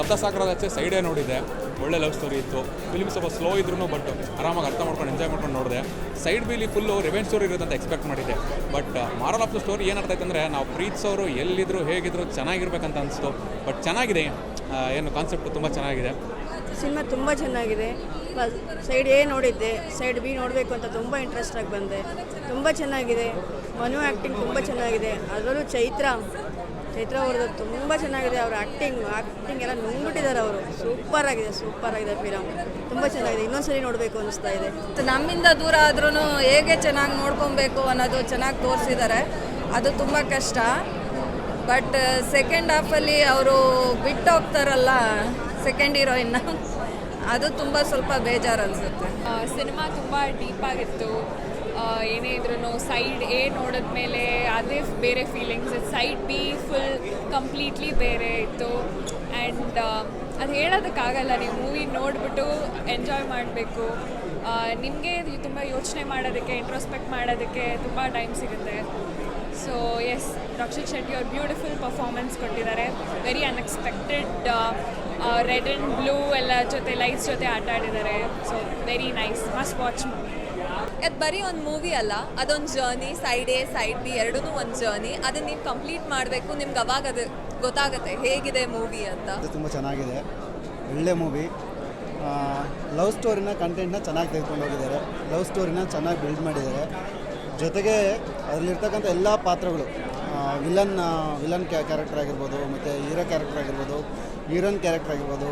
ಸಪ್ತಸಾಗರದಾಚೆ ಸೈಡೇ ನೋಡಿದೆ. ಒಳ್ಳೆ love story ಇತ್ತು. ಫಿಲ್ಮ್ ಸ್ವಲ್ಪ ಸ್ಲೋ ಇದ್ರೂ ಬಟ್ ಆರಾಮಾಗಿ ಅರ್ಥ ಮಾಡ್ಕೊಂಡು ಎಂಜಾಯ್ ಮಾಡ್ಕೊಂಡು ನೋಡಿದೆ. Side B full revenge story ಇರುತ್ತೆ ಅಂತ ಎಕ್ಸ್ಪೆಕ್ಟ್ ಮಾಡಿದ್ದೆ. But moral of the story ಏನು ಅರ್ಥ ಅಂದರೆ ನಾವು ಪ್ರೀತಿಸೋರು ಎಲ್ಲಿದ್ರು ಹೇಗಿದ್ರು ಚೆನ್ನಾಗಿರ್ಬೇಕಂತ ಅನಿಸ್ತು. ಬಟ್ ಚೆನ್ನಾಗಿದೆ. ಏನು ಕಾನ್ಸೆಪ್ಟ್ ತುಂಬ ಚೆನ್ನಾಗಿದೆ. ಸಿನಿಮಾ ತುಂಬ ಚೆನ್ನಾಗಿದೆ. ಸೈಡ್ ಎ ನೋಡಿದ್ದೆ. ಸೈಡ್ ಬಿ ನೋಡಬೇಕು ಅಂತ ತುಂಬ ಇಂಟ್ರೆಸ್ಟ್ ಆಗಿ ಬಂದೆ. ತುಂಬ ಚೆನ್ನಾಗಿದೆ. ಮನು ಆ್ಯಕ್ಟಿಂಗ್ ತುಂಬ ಚೆನ್ನಾಗಿದೆ. ಅದರಲ್ಲೂ ಚೈತ್ರ. ಚೈತ್ರ ಅವ್ರದ್ದು ತುಂಬ ಚೆನ್ನಾಗಿದೆ ಅವ್ರ ಆ್ಯಕ್ಟಿಂಗ್ ಆ್ಯಕ್ಟಿಂಗ್ ಎಲ್ಲ ನುಂಗ್ಬಿಟ್ಟಿದ್ದಾರೆ ಅವರು. ಸೂಪರ್ ಆಗಿದೆ ಸೂಪರ್ ಆಗಿದೆ ಫಿಲಮ್ ತುಂಬ ಚೆನ್ನಾಗಿದೆ. ಇನ್ನೊಂದ್ಸರಿ ನೋಡಬೇಕು ಅನಿಸ್ತಾ ಇದೆ. ನಮ್ಮಿಂದ ದೂರ ಆದ್ರೂ ಹೇಗೆ ಚೆನ್ನಾಗಿ ನೋಡ್ಕೊಬೇಕು ಅನ್ನೋದು ಚೆನ್ನಾಗಿ ತೋರಿಸಿದ್ದಾರೆ. ಅದು ತುಂಬ ಕಷ್ಟ. ಬಟ್ ಸೆಕೆಂಡ್ ಹಾಫಲ್ಲಿ ಅವರು ಬಿಟ್ಟು ಹೋಗ್ತಾರಲ್ಲ ಸೆಕೆಂಡ್ ಹೀರೋಯಿನ್ನ ಅದು ತುಂಬ ಸ್ವಲ್ಪ ಬೇಜಾರು ಅನಿಸುತ್ತೆ. ಸಿನಿಮಾ ತುಂಬ ಡೀಪ್ ಆಗಿತ್ತು. ಆ, ಏನೇ ಇದ್ರೂ ಸೈಡ್ ಎ ನೋಡಿದ ಮೇಲೆ ಅದೇ ಬೇರೆ feelings side B full completely ಬೇರೆ ಇತ್ತು. ಆ್ಯಂಡ್ ಅದು ಹೇಳೋದಕ್ಕಾಗಲ್ಲ. ನೀವು ಮೂವಿ ನೋಡಿಬಿಟ್ಟು ಎಂಜಾಯ್ ಮಾಡಬೇಕು. ನಿಮಗೆ ತುಂಬ ಯೋಚನೆ ಮಾಡೋದಕ್ಕೆ ಇಂಟ್ರೋಸ್ಪೆಕ್ಟ್ ಮಾಡೋದಕ್ಕೆ ತುಂಬ ಟೈಮ್ ಸಿಗುತ್ತೆ. ಸೊ ಎಸ್ ರಕ್ಷಿತ್ ಶೆಟ್ಟಿ ಅವ್ರು ಬ್ಯೂಟಿಫುಲ್ ಪರ್ಫಾರ್ಮೆನ್ಸ್ ಕೊಟ್ಟಿದ್ದಾರೆ. Very unexpected red and blue ಎಲ್ಲ ಜೊತೆ ಲೈಟ್ಸ್ ಜೊತೆ ಆಟ ಆಡಿದ್ದಾರೆ so very nice must watch ಅದು ಬರೀ ಒಂದು ಮೂವಿ ಅಲ್ಲ, ಅದೊಂದು journey side A side B ಎರಡೂ ಒಂದು ಜರ್ನಿ ಅದನ್ನ ನೀವು ಕಂಪ್ಲೀಟ್ ಮಾಡಬೇಕು, ನಿಮ್ಗೆ ಅವಾಗ ಅದು ಗೊತ್ತಾಗುತ್ತೆ, ಹೇಗಿದೆ ಮೂವಿ ಅಂತ. ಅದು ತುಂಬ ಚೆನ್ನಾಗಿದೆ. ಒಳ್ಳೆ ಮೂವಿ ಲವ್ ಸ್ಟೋರಿನ ಕಂಟೆಂಟ್ನ ಚೆನ್ನಾಗಿ ತೆಗೆದುಕೊಂಡು ಹೋಗಿದ್ದಾರೆ. ಲವ್ ಸ್ಟೋರಿನ ಚೆನ್ನಾಗಿ ಬಿಲ್ಡ್ ಮಾಡಿದ್ದಾರೆ. ಜೊತೆಗೆ ಅದರಲ್ಲಿರ್ತಕ್ಕಂಥ ಎಲ್ಲ ಪಾತ್ರಗಳು ವಿಲನ್ ವಿಲನ್ ಕ್ಯಾರೆಕ್ಟರ್ ಆಗಿರ್ಬೋದು, ಮತ್ತು ಹೀರೋ ಕ್ಯಾರೆಕ್ಟರ್ ಆಗಿರ್ಬೋದು ಹೀರೋನ್ ಕ್ಯಾರೆಕ್ಟರ್ ಆಗಿರ್ಬೋದು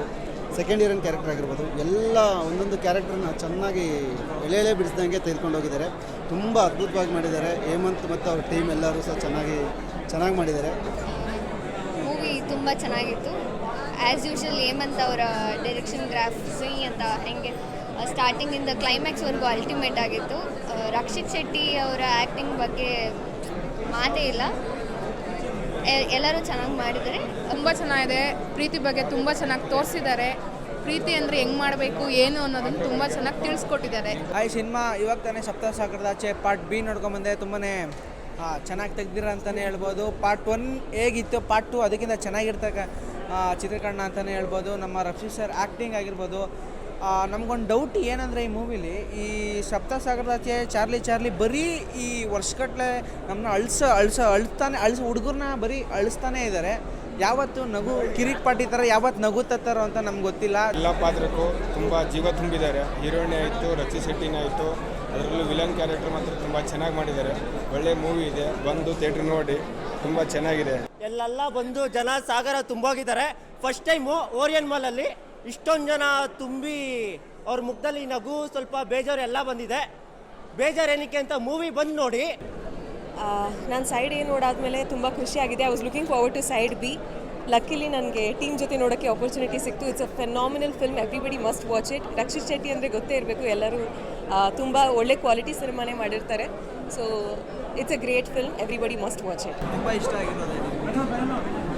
ಸೆಕೆಂಡ್ ಇಯರ್ ಕ್ಯಾರೆಕ್ಟರ್ ಆಗಿರ್ಬೋದು. ಎಲ್ಲ ಒಂದೊಂದು ಕ್ಯಾರೆಕ್ಟರ್ನ ಚೆನ್ನಾಗಿ ಎಳೆ ಎಳೆ ಬಿಡಿಸ್ದಂಗೆ ತೆಗೆದುಕೊಂಡು ಹೋಗಿದ್ದಾರೆ. ತುಂಬ ಅದ್ಭುತವಾಗಿ ಮಾಡಿದ್ದಾರೆ. ಹೇಮಂತ್ ಮತ್ತು ಅವ್ರ ಟೀಮ್ ಎಲ್ಲರೂ ಸಹ ಚೆನ್ನಾಗಿ ಚೆನ್ನಾಗಿ ಮಾಡಿದ್ದಾರೆ. ಮೂವಿ ತುಂಬ ಚೆನ್ನಾಗಿತ್ತು. ಆ್ಯಸ್ ಯೂಶಲ್ ಹೇಮಂತ್ ಅವರ ಡೈರೆಕ್ಷನ್ ಗ್ರಾಫ್ಸಿ ಅಂತ ಹೆಂಗೆ ಸ್ಟಾರ್ಟಿಂಗಿಂದ ಕ್ಲೈಮ್ಯಾಕ್ಸ್ವರೆಗೂ ಅಲ್ಟಿಮೇಟ್ ಆಗಿತ್ತು. ರಕ್ಷಿತ್ ಶೆಟ್ಟಿ ಅವರ ಆ್ಯಕ್ಟಿಂಗ್ ಬಗ್ಗೆ ಮಾತೇ ಇಲ್ಲ. ಎಲ್ಲರೂ ಚೆನ್ನಾಗಿ ಮಾಡಿದ್ದಾರೆ ತುಂಬ ಚೆನ್ನಾಗಿದೆ. ಪ್ರೀತಿ ಬಗ್ಗೆ ತುಂಬ ಚೆನ್ನಾಗಿ ತೋರಿಸಿದ್ದಾರೆ. ಪ್ರೀತಿ ಅಂದರೆ ಹೆಂಗೆ ಮಾಡಬೇಕು ಏನು ಅನ್ನೋದನ್ನು ತುಂಬ ಚೆನ್ನಾಗಿ ತಿಳಿಸ್ಕೊಟ್ಟಿದ್ದಾರೆ. ಆ ಈ ಸಿನಿಮಾ. ಇವಾಗ ತಾನೇ ಸಪ್ತಸಾಗರದಾಚೆ ಪಾರ್ಟ್ ಬಿ ನೋಡ್ಕೊಂಬಂದೆ ತುಂಬಾ ಚೆನ್ನಾಗಿ ತೆಗ್ದಿರ ಅಂತಲೇ ಹೇಳ್ಬೋದು. ಪಾರ್ಟ್ ಒನ್ ಹೇಗಿತ್ತು? ಪಾರ್ಟ್ ಟು ಅದಕ್ಕಿಂತ ಚೆನ್ನಾಗಿರ್ತಕ್ಕ ಆ, ಚಿತ್ರೀಕರಣ ಅಂತಲೇ ಹೇಳ್ಬೋದು. ನಮ್ಮ ರಕ್ಷಿತ್ ಸರ್ ಆ್ಯಕ್ಟಿಂಗ್ ಆಗಿರ್ಬೋದು. ನಮಗೊಂದು ಡೌಟ್ ಏನಂದರೆ ಈ ಮೂವಿಲಿ ಈ ಸಪ್ತಸಾಗರದಾಚೆ ಚಾರ್ಲಿ ಚಾರ್ಲಿ ಬರೀ ಈ ವರ್ಷಗಟ್ಟಲೆ ನಮ್ಮನ್ನ ಅಳ್ಸ ಅಳ್ಸ ಅಳ್ತಾನೆ ಅಳ್ಸ ಹುಡುಗರನ್ನ ಬರೀ ಅಳಿಸ್ತಾನೇ ಇದ್ದಾರೆ ಯಾವತ್ತು ನಗು ಕಿರಿಕ್ ಪಾಟಿ ಥರ ಯಾವತ್ತು ನಗು ತತ್ತಾರೋ ಅಂತ ನಮ್ಗೆ ಗೊತ್ತಿಲ್ಲ. ಎಲ್ಲ ಪಾತ್ರಕ್ಕೂ ತುಂಬ ಜೀವ ತುಂಬಿದ್ದಾರೆ. ಹೀರೋಯಿನ್ ಆಯಿತು ರಚಿ ಶೆಟ್ಟಿನ ಆಯಿತು ಅದರಲ್ಲೂ ವಿಲನ್ ಕ್ಯಾರೆಕ್ಟರ್ ಮಾತ್ರ ತುಂಬ ಚೆನ್ನಾಗಿ ಮಾಡಿದ್ದಾರೆ. ಒಳ್ಳೆ ಮೂವಿ ಇದೆ ಬಂದು ಥಿಯೇಟ್ರ್ ನೋಡಿ ತುಂಬ ಚೆನ್ನಾಗಿದೆ. ಎಲ್ಲೆಲ್ಲ ಬಂದು ಜನ ಸಾಗರ ತುಂಬೋಗಿದ್ದಾರೆ. ಫಸ್ಟ್ ಟೈಮು ಓರಿಯನ್ ಮಾಲಲ್ಲಿ ಇಷ್ಟೊಂದು ಜನ ತುಂಬಿ ಅವ್ರ ಮುಖದಲ್ಲಿ ನಗು ಸ್ವಲ್ಪ ಬೇಜಾರು ಎಲ್ಲ ಬಂದಿದೆ. ಬೇಜಾರು ಏನಕ್ಕೆ ಅಂತ ಮೂವಿ ಬಂದು ನೋಡಿ. ನಾನು ಸೈಡ್ ಏನು ನೋಡಾದ್ಮೇಲೆ ತುಂಬ ಖುಷಿಯಾಗಿದೆ I was looking forward to side B luckily ನನಗೆ ಟೀಮ್ ಜೊತೆ ನೋಡೋಕ್ಕೆ ಆಪರ್ಚುನಿಟಿ ಸಿಕ್ತು. It's a phenomenal film everybody must watch it Rakshit Shetty ಅಂದರೆ ಗೊತ್ತೇ ಇರಬೇಕು. ಎಲ್ಲರೂ ತುಂಬ ಒಳ್ಳೆ ಕ್ವಾಲಿಟಿ ಸಿನಿಮಾನೇ ಮಾಡಿರ್ತಾರೆ. So it's a great film everybody must watch it ತುಂಬ ಇಷ್ಟ ಆಗಿರೋದು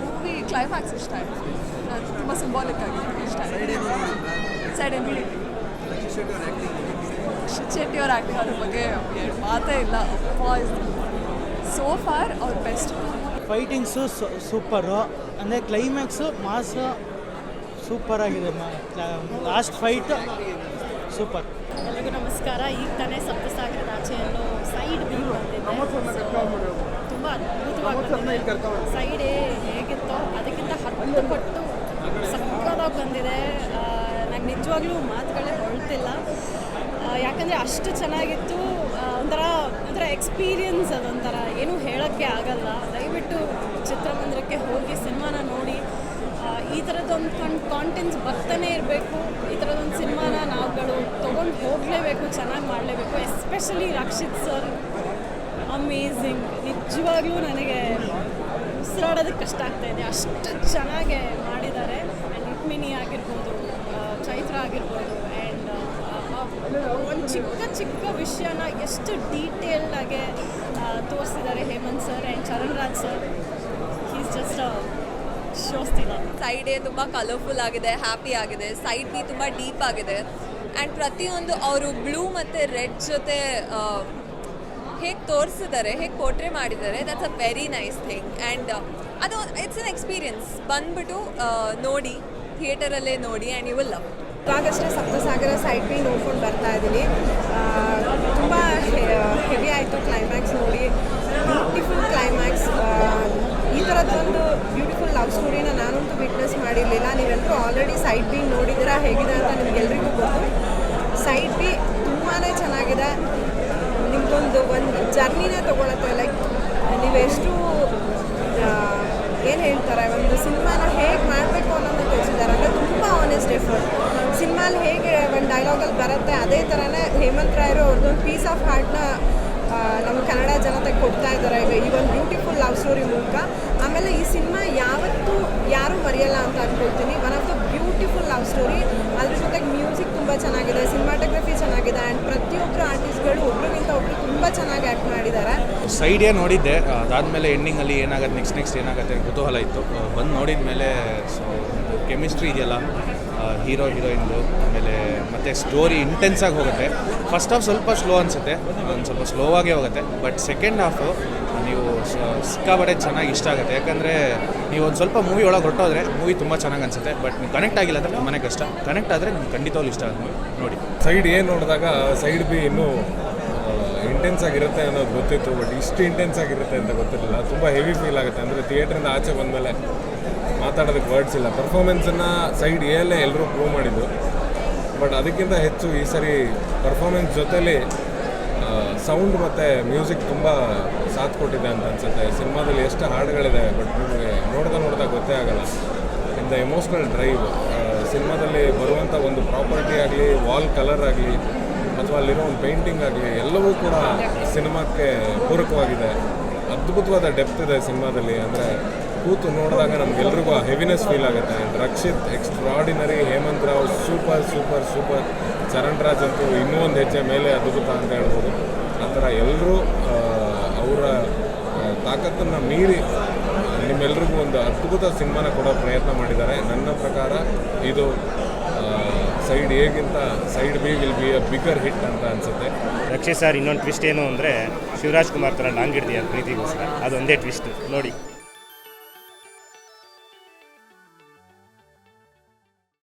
ಮೂವಿ ಕ್ಲೈಮ್ಯಾಕ್ಸ್ ಇಷ್ಟ ಆಯಿತು. ತುಂಬ ಸಿಂಬಾಲಿಕ್ ಆಗಿದೆ ಇಷ್ಟ ಸೈಡ್ ಶೆಟ್ಟಿ ಅವ್ರ ಆ್ಯಕ್ಟಿಂಗ್ ಅದ್ರ ಬಗ್ಗೆ ಮಾತೇ ಇಲ್ಲ. ಸೋ ಫಾರ್ ಅವ್ರ ಬೆಸ್ಟ್ ಫೈಟಿಂಗ್ಸು ಸೂಪರು ಅಂದರೆ ಕ್ಲೈಮ್ಯಾಕ್ಸು ಮಾಸ್ ಸೂಪರ್ ಆಗಿದೆ. ಲಾಸ್ಟ್ ಫೈಟ್ ಸೂಪರ್ ಎಲ್ಲರಿಗೂ ನಮಸ್ಕಾರ. ಈಗ ತಾನೇ ಸಪ್ತಸಾಗರದ ಆಚೆ ಅನ್ನೋ ಸೈಡ್ ಬಿ ಬಂದಿದೆ. ತುಂಬ ಅದ್ಭುತವಾಗಿ ಸೈಡ್ ಎ ಹೇಗಿತ್ತೋ ಅದಕ್ಕಿಂತ ಹತ್ತು ಪಟ್ಟು ಸಕ್ಕದಾಗಿ ಬಂದಿದೆ ನಂಗೆ ನಿಜವಾಗ್ಲೂ ಮಾತುಗಳೇ ಹೊಳ್ತಿಲ್ಲ ಯಾಕಂದರೆ ಅಷ್ಟು ಚೆನ್ನಾಗಿತ್ತು. ಒಂಥರ ಒಂಥರ ಎಕ್ಸ್ಪೀರಿಯನ್ಸ್ ಅದೊಂಥರ ಏನೂ ಹೇಳೋಕ್ಕೆ ಆಗಲ್ಲ. ದಯವಿಟ್ಟು ಚಿತ್ರಮಂದಿರಕ್ಕೆ ಹೋಗಿ ಸಿನಿಮಾನ ನೋಡಿ. ಈ ಥರದ್ದೊಂದು ಕಣ್ ಕಾಂಟೆಂಟ್ಸ್ ಬರ್ತಾನೆ ಇರಬೇಕು. ಈ ಥರದೊಂದು ಸಿನಿಮಾನ ನಾವುಗಳು ತೊಗೊಂಡು ಹೋಗಲೇಬೇಕು, ಚೆನ್ನಾಗಿ ಮಾಡಲೇಬೇಕು. ಎಸ್ಪೆಷಲಿ ರಕ್ಷಿತ್ ಸರ್ ಅಮೇಝಿಂಗ್ ನಿಜವಾಗ್ಲೂ ನನಗೆ ಉಸಿರಾಡೋದಕ್ಕೆ ಕಷ್ಟ ಆಗ್ತಾ ಇದೆ. ಅಷ್ಟು ಚೆನ್ನಾಗೆ ಮಾಡಿದ್ದಾರೆ. ಆ್ಯಂಡ್ ರುಕ್ಮಿಣಿ ಆಗಿರ್ಬೋದು ಆಗಿರ್ಬೋದು. ಆ್ಯಂಡ್ ಒಂದು ಚಿಕ್ಕ ಚಿಕ್ಕ ವಿಷಯನ ಎಷ್ಟು ಡೀಟೇಲ್ಡಾಗೆ ತೋರಿಸಿದ್ದಾರೆ Hemant sir and Charan Raj sir is just ಶೋಸ್ತಿಲ್ಲ side ತುಂಬ ಕಲರ್ಫುಲ್ ಆಗಿದೆ ಹ್ಯಾಪಿ ಆಗಿದೆ. ಸೈಡ್ ಬಿ ತುಂಬ ಡೀಪ್ ಆಗಿದೆ. ಆ್ಯಂಡ್ ಪ್ರತಿಯೊಂದು ಅವರು ಬ್ಲೂ ಮತ್ತು ರೆಡ್ ಜೊತೆ ಹೇಗೆ ತೋರಿಸಿದ್ದಾರೆ, ಹೇಗೆ ಪೋರ್ಟ್ರೇ ಮಾಡಿದ್ದಾರೆ that's a very nice thing and ಅದು ಇಟ್ಸ್ ಅನ್ ಎಕ್ಸ್ಪೀರಿಯನ್ಸ್ ಬಂದ್ಬಿಟ್ಟು ನೋಡಿ ಥಿಯೇಟರಲ್ಲೇ ನೋಡಿ ಆ್ಯಂಡ್ ಯು ವಿಲ್ ಲವ್ ಇವಾಗಷ್ಟೇ ಸಪ್ತಸಾಗರ ಸೈಡ್ ಬಿ ನೋಡ್ಕೊಂಡು ಬರ್ತಾ ಇದ್ದೀನಿ. ತುಂಬ ಹೆವಿ ಆಯಿತು ಕ್ಲೈಮ್ಯಾಕ್ಸ್ ನೋಡಿ. ಸ್ಟೋರಿ ಮೂಲಕ. ಆಮೇಲೆ ಈ ಸಿನಿಮಾ ಯಾವತ್ತೂ ಯಾರೂ ಮರೆಯಲ್ಲ ಅಂತ ಅನ್ಕೊಳ್ತೀನಿ. One of the beautiful love story ಅದ್ರ ಜೊತೆಗೆ ಮ್ಯೂಸಿಕ್ ತುಂಬ ಚೆನ್ನಾಗಿದೆ ಸಿನಿಮಾಟೋಗ್ರಫಿ ಚೆನ್ನಾಗಿದೆ ಆ್ಯಂಡ್ ಪ್ರತಿಯೊಬ್ಬರು ಆರ್ಟಿಸ್ಟ್ಗಳು ಒಬ್ಬರಿಗಿಂತ ಒಬ್ರು ತುಂಬ ಚೆನ್ನಾಗಿ ಆ್ಯಕ್ಟ್ ಮಾಡಿದ್ದಾರೆ ಸೈಡೇ ನೋಡಿದ್ದೆ, ಅದಾದಮೇಲೆ ಎಂಡಿಂಗಲ್ಲಿ ಏನಾಗುತ್ತೆ ನೆಕ್ಸ್ಟ್ ನೆಕ್ಸ್ಟ್ ಏನಾಗುತ್ತೆ ಕುತೂಹಲ ಇತ್ತು. ಬಂದು ನೋಡಿದ ಮೇಲೆ ಸೊ ಕೆಮಿಸ್ಟ್ರಿ ಇದೆಯಲ್ಲ ಹೀರೋ ಹೀರೋಯಿನ್ದು ಆಮೇಲೆ ಮತ್ತು ಸ್ಟೋರಿ ಇಂಟೆನ್ಸಾಗಿ ಹೋಗುತ್ತೆ. ಫಸ್ಟ್ ಹಾಫ್ ಸ್ವಲ್ಪ ಸ್ಲೋ ಅನಿಸುತ್ತೆ. ಒಂದು ಸ್ವಲ್ಪ ಸ್ಲೋ ಆಗೇ ಹೋಗುತ್ತೆ. ಬಟ್ ಸೆಕೆಂಡ್ ಹಾಫು ನೀವು ಸಿಕ್ಕಾಪಟ್ಟೆ ಚೆನ್ನಾಗಿ ಇಷ್ಟ ಆಗುತ್ತೆ. ಯಾಕಂದರೆ ನೀವು ಒಂದು ಸ್ವಲ್ಪ ಮೂವಿ ಒಳಗೆ ಹೊರಟೋದ್ರೆ ಮೂವಿ ತುಂಬ ಚೆನ್ನಾಗಿ ಅನಿಸುತ್ತೆ. ಬಟ್ ನೀವು ಕನೆಕ್ಟ್ ಆಗಿಲ್ಲ ಅಂದರೆ ತುಂಬಾ ಕಷ್ಟ. ಕನೆಕ್ಟ್ ಆದರೆ ನಿಮ್ಗೆ ಖಂಡಿತವಾಗ್ಲೂ ಇಷ್ಟ ಆಗುತ್ತೆ ನೋಡಿ. ಸೈಡ್ ಏನು ನೋಡಿದಾಗ ಸೈಡ್ ಬಿ ಇನ್ನೂ ಇಂಟೆನ್ಸ್ ಆಗಿರುತ್ತೆ ಅನ್ನೋದು ಗೊತ್ತಿತ್ತು. ಬಟ್ ಇಷ್ಟು ಇಂಟೆನ್ಸ್ ಆಗಿರುತ್ತೆ ಅಂತ ಗೊತ್ತಿರಲಿಲ್ಲ. ತುಂಬ ಹೆವಿ ಫೀಲ್ ಆಗುತ್ತೆ. ಅಂದರೆ ಥಿಯೇಟ್ರಿಂದ ಆಚೆ ಬಂದಮೇಲೆ ಮಾತಾಡೋದಕ್ಕೆ ವರ್ಡ್ಸ್ ಇಲ್ಲ. ಪರ್ಫಾರ್ಮೆನ್ಸನ್ನು ಸೈಡ್ ಎಲ್ಲೇ ಎಲ್ಲರೂ ಪ್ರೂವ್ ಮಾಡಿದ್ದು. ಬಟ್ ಅದಕ್ಕಿಂತ ಹೆಚ್ಚು ಈ ಸರಿ ಪರ್ಫಾರ್ಮೆನ್ಸ್ ಜೊತೆಲಿ ಸೌಂಡ್ ಮತ್ತು ಮ್ಯೂಸಿಕ್ ತುಂಬ ಸಾಥ್ ಕೊಟ್ಟಿದೆ ಅಂತ ಅನ್ಸುತ್ತೆ. ಸಿನಿಮಾದಲ್ಲಿ ಎಷ್ಟು ಹಾಡುಗಳಿದೆ, ಬಟ್ ನಿಮಗೆ ನೋಡ್ತಾ ನೋಡ್ತಾ ಗೊತ್ತೇ ಆಗಲ್ಲ. ಇಂದ ಎಮೋಷ್ನಲ್ ಡ್ರೈವ್ ಸಿನಿಮಾದಲ್ಲಿ ಬರುವಂಥ ಒಂದು ಪ್ರಾಪರ್ಟಿ ಆಗಲಿ ವಾಲ್ ಕಲರ್ ಆಗಲಿ, ಅಥವಾ ಅಲ್ಲಿರೋ ಒಂದು ಪೇಂಟಿಂಗ್ ಆಗಲಿ, ಎಲ್ಲವೂ ಕೂಡ ಸಿನಿಮಾಕ್ಕೆ ಪೂರಕವಾಗಿದೆ. ಅದ್ಭುತವಾದ ಡೆಪ್ತ್ ಇದೆ ಸಿನಿಮಾದಲ್ಲಿ. ಅಂದರೆ ಕೂತು ನೋಡಿದಾಗ ನಮಗೆಲ್ರಿಗೂ ಆ ಹೆವಿನೆಸ್ ಫೀಲ್ ಆಗುತ್ತೆ. Rakshit extraordinary Hemant Rao super super super Charan Raj ಅಂತೂ ಇನ್ನೂ ಒಂದು ಹೆಜ್ಜೆ ಮೇಲೆ ಅದ್ಭುತ ಅಂತ ಹೇಳ್ಬೋದು. ಆ ಥರ ಎಲ್ಲರೂ ಅವರ ತಾಕತ್ತನ್ನು ಮೀರಿ ನಿಮ್ಮೆಲ್ರಿಗೂ ಒಂದು ಅದ್ಭುತ ಸಿನಿಮಾನ ಕೊಡೋ ಪ್ರಯತ್ನ ಮಾಡಿದ್ದಾರೆ. ನನ್ನ ಪ್ರಕಾರ ಇದು side ಎಗಿಂತ side B will be a bigger hit ಅಂತ ಅನಿಸುತ್ತೆ. ರಕ್ಷಿತ್ ಸರ್, ಇನ್ನೊಂದು ಟ್ವಿಸ್ಟ್ ಏನು ಅಂದರೆ ಶಿವರಾಜ್ ಕುಮಾರ್ ಥರ ಲಾಂಗ್ ಹಿಡ್ದಿ ಪ್ರೀತಿಗೋಸ್ಕರ? ಅದೊಂದೇ ಟ್ವಿಸ್ಟ್ ನೋಡಿ.